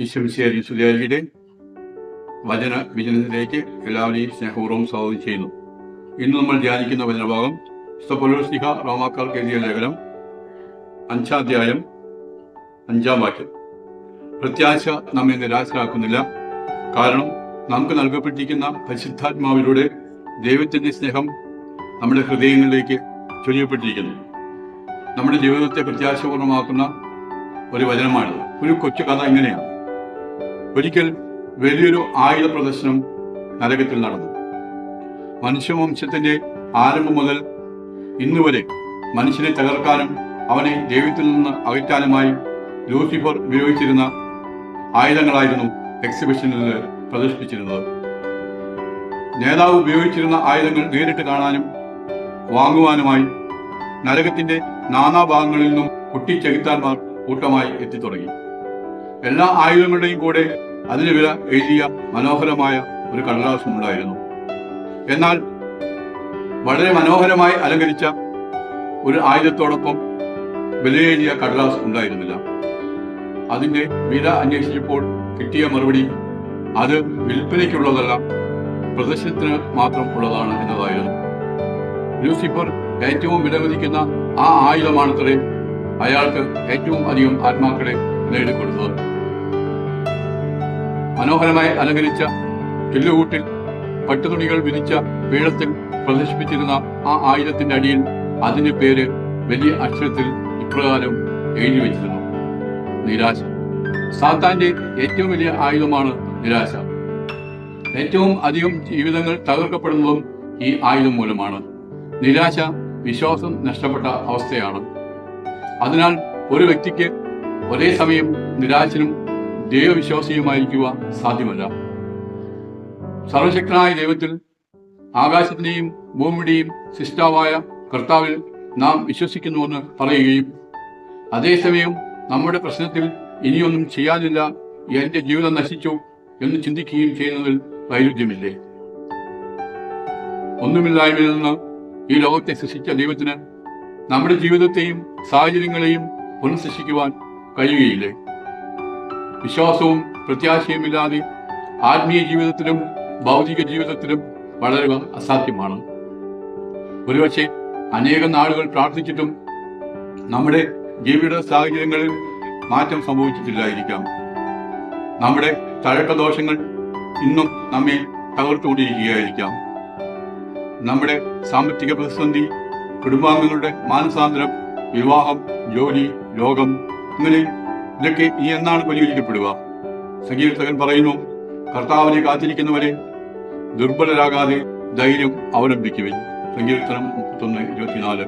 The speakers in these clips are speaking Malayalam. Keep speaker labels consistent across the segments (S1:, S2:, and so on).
S1: ഈശ്വംശേരി സുധാജിയുടെ വചന വിജനത്തിലേക്ക് എല്ലാവരെയും സ്നേഹപൂർവം സ്വാഗതം ചെയ്യുന്നു. ഇന്ന് നമ്മൾ ധ്യാനിക്കുന്ന വചനഭാഗം സ്തപൊലോസ്ലിഹ റോമാക്കാർക്ക് എഴുതിയ ലേഖനം അഞ്ചാധ്യായം അഞ്ചാം വാക്യം. പ്രത്യാശ നമ്മെ നിരാശരാക്കുന്നില്ല. കാരണം നമുക്ക് നൽകപ്പെട്ടിരിക്കുന്ന പരിശുദ്ധാത്മാവിലൂടെ ദൈവത്തിന്റെ സ്നേഹം നമ്മുടെ ഹൃദയങ്ങളിലേക്ക് ചൊരിയപ്പെട്ടിരിക്കുന്നു. നമ്മുടെ ജീവിതത്തെ പ്രത്യാശപൂർണമാക്കുന്ന ഒരു വചനമാണ് ഒരു കൊച്ചു കഥ ഇങ്ങനെയാണ്. ഒരിക്കൽ വലിയൊരു ആയുധ പ്രദർശനം നരകത്തിൽ നടന്നു. മനുഷ്യവംശത്തിന്റെ ആരംഭം മുതൽ ഇന്നുവരെ മനുഷ്യനെ തകർക്കാനും അവനെ ദൈവത്തിൽ നിന്ന് അകറ്റാനുമായി ലൂസിഫർ ഉപയോഗിച്ചിരുന്ന ആയുധങ്ങളായിരുന്നു എക്സിബിഷനിൽ പ്രദർശിപ്പിച്ചിരുന്നത്. നേതാവ് ഉപയോഗിച്ചിരുന്ന ആയുധങ്ങൾ നേരിട്ട് കാണാനും വാങ്ങുവാനുമായി നരകത്തിന്റെ നാനാഭാഗങ്ങളിൽ നിന്നും കുട്ടിച്ചെകുത്താന്മാർ കൂട്ടമായി എത്തിത്തുടങ്ങി. എല്ലാ ആയുധങ്ങളുടെയും കൂടെ അതിന് വില എഴുതിയ മനോഹരമായ ഒരു കടലാസും ഉണ്ടായിരുന്നു. എന്നാൽ വളരെ മനോഹരമായി അലങ്കരിച്ച ഒരു ആയുധത്തോടൊപ്പം വിലയേറിയ കടലാസ് ഉണ്ടായിരുന്നില്ല. അതിന്റെ വില അന്വേഷിച്ചപ്പോൾ കിട്ടിയ മറുപടി അത് വിൽപ്പനയ്ക്കുള്ളതല്ല പ്രദർശനത്തിന് മാത്രം ഉള്ളതാണ് എന്നതായിരുന്നു. ലൂസിഫർ ഏറ്റവും വിലമതിക്കുന്ന ആ ആയുധമാണത്രേ അയാൾക്ക് ഏറ്റവും അധികം ആത്മാക്കളെ നേടിക്കൊടുത്തത്. മനോഹരമായി അലങ്കരിച്ച ചില്ലുകൂട്ടിൽ പട്ടുതുണികൾ വിരിച്ച പീഠത്തിൽ പ്രദർശിപ്പിച്ചിരുന്ന ആ ആയിരത്തിന്റെ അടിയിൽ അതിന്റെ പേര് വലിയ അക്ഷരത്തിൽ ഇപ്രകാരം എഴുതി വെച്ചിരുന്നു. നിരാശ. സാത്താന്റെ ഏറ്റവും വലിയ ആയുധമാണ് നിരാശ. ഏറ്റവും അധികം ജീവിതങ്ങൾ തകർക്കപ്പെടുന്നതും ഈ ആയുധം മൂലമാണ്. നിരാശ വിശ്വാസം നഷ്ടപ്പെട്ട അവസ്ഥയാണ്. അതിനാൽ ഒരു വ്യക്തിക്ക് ഒരേ സമയം നിരാശനും ദൈവവിശ്വാസിയുമായിരിക്കുക സാധ്യമല്ല. സർവശക്തനായ ദൈവത്തിൽ ആകാശത്തിന്റെയും ഭൂമിയുടെയും സിഷ്ടാവായ കർത്താവിൽ നാം വിശ്വസിക്കുന്നുവെന്ന് പറയുകയും അതേസമയം നമ്മുടെ പ്രശ്നത്തിൽ ഇനിയൊന്നും ചെയ്യാനില്ല എന്റെ ജീവിതം നശിച്ചു എന്ന് ചിന്തിക്കുകയും ചെയ്യുന്നതിൽ വൈരുദ്ധ്യമില്ലേ? ഒന്നുമില്ലായ്മയിൽ നിന്ന് ഈ ലോകത്തെ സൃഷ്ടിച്ച ദൈവത്തിന് നമ്മുടെ ജീവിതത്തെയും സാഹചര്യങ്ങളെയും പുനഃസൃഷ്ടിക്കുവാൻ കഴിയുകയില്ലേ? വിശ്വാസവും പ്രത്യാശയുമില്ലാതെ ആത്മീയ ജീവിതത്തിലും ഭൗതിക ജീവിതത്തിലും വളരുക അസാധ്യമാണ്. ഒരുപക്ഷെ അനേകം നാളുകൾ പ്രാർത്ഥിച്ചിട്ടും നമ്മുടെ ജീവിത സാഹചര്യങ്ങളിൽ മാറ്റം സംഭവിച്ചിട്ടില്ലായിരിക്കാം. നമ്മുടെ തഴക്കദോഷങ്ങൾ ഇന്നും നമ്മെ തകർത്തുകൊണ്ടിരിക്കുകയായിരിക്കാം. നമ്മുടെ സാമ്പത്തിക പ്രതിസന്ധി കുടുംബാംഗങ്ങളുടെ മാനസാന്തരം വിവാഹം ജോലി രോഗം ഇങ്ങനെ ഇതൊക്കെ ഇനി എന്നാണ് പരിഹരിക്കപ്പെടുക. സംഗീതകൻ പറയുന്നു കർത്താവിനെ കാത്തിരിക്കുന്നവരെ ദുർബലരാകാതെ ധൈര്യം അവലംബിക്കുവിൻ. സങ്കീർത്തനം മുപ്പത്തൊന്ന് ഇരുപത്തിനാല്.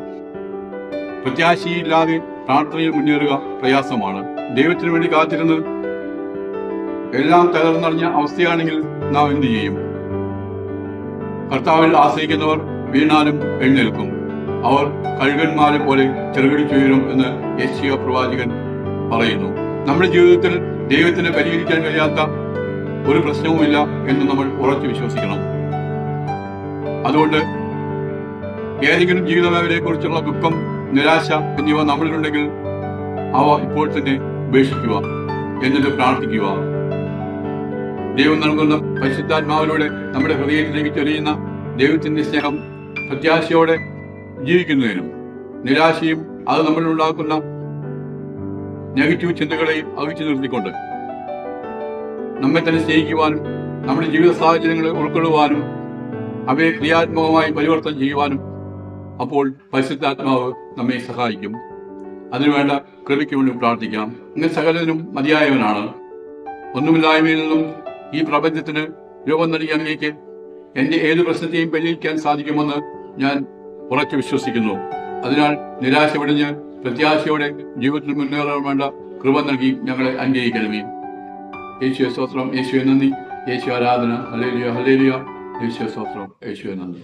S1: പ്രത്യാശയില്ലാതെ പ്രാർത്ഥനയിൽ മുന്നേറുക പ്രയാസമാണ്. ദൈവത്തിന് വേണ്ടി കാത്തിരുന്ന് എല്ലാം തകർന്നറിഞ്ഞ അവസ്ഥയാണെങ്കിൽ നാം എന്തു ചെയ്യും? കർത്താവിൽ ആശ്രയിക്കുന്നവർ വീണാലും എഴുന്നേൽക്കും. അവർ കഴുകന്മാരെ പോലെ ചെറുകടിച്ചുയരും എന്ന് യേശിയ പ്രവാചകൻ പറയുന്നു. നമ്മുടെ ജീവിതത്തിൽ ദൈവത്തിന് പരിഹരിക്കാൻ കഴിയാത്ത ഒരു പ്രശ്നവുമില്ല എന്ന് നമ്മൾ ഉറച്ചു വിശ്വസിക്കണം. അതുകൊണ്ട് ഏതെങ്കിലും ജീവിതമേഖലയെ കുറിച്ചുള്ള ദുഃഖം നിരാശ എന്നിവ നമ്മളിലുണ്ടെങ്കിൽ അവ ഇപ്പോൾ തന്നെ ഉപേക്ഷിക്കുക എന്നിട്ട് പ്രാർത്ഥിക്കുക. ദൈവം നൽകുന്ന പരിശുദ്ധാത്മാവിലൂടെ നമ്മുടെ ഹൃദയത്തിലേക്ക് ചൊരിയുന്ന ദൈവത്തിന്റെ സ്നേഹം പ്രത്യാശയോടെ ജീവിക്കുന്നതിനും നിരാശയും അത് നമ്മളിലുണ്ടാക്കുന്ന നെഗറ്റീവ് ചിന്തകളെയും അകറ്റി നിർത്തിക്കൊണ്ട് നമ്മെ തന്നെ സ്നേഹിക്കുവാനും നമ്മുടെ ജീവിത സാഹചര്യങ്ങളെ ഉൾക്കൊള്ളുവാനും അവയെ ക്രിയാത്മകമായി പരിവർത്തനം ചെയ്യുവാനും അപ്പോൾ പരിശുദ്ധാത്മാവ് നമ്മെ സഹായിക്കും. അതിനുവേണ്ട കൃപയ്ക്ക് വേണ്ടി പ്രാർത്ഥിക്കാം. ഇങ്ങനെ സകലതിനും മതിയായവനാണ്. ഒന്നുമില്ലായ്മയിൽ നിന്നും ഈ പ്രപഞ്ചത്തിന് രൂപം നൽകിയങ്ങേക്ക് എന്റെ ഏത് പ്രശ്നത്തെയും പരിഹരിക്കാൻ സാധിക്കുമെന്ന് ഞാൻ ഉറച്ചു വിശ്വസിക്കുന്നു. അതിനാൽ നിരാശ വെടിഞ്ഞ് പ്രത്യാശയോടെ ജീവിതത്തിൽ മുന്നേറാൻ വേണ്ട കൃപ നൽകി ഞങ്ങളെ അനുഗ്രഹിക്കണമേ. യേശുവെ സ്തോത്രം. യേശുവെ നന്ദി. യേശു ആരാധന. ഹലേലിയ ഹലേലിയ യേശുവെ സ്തോത്രം. യേശുവെ നന്ദി.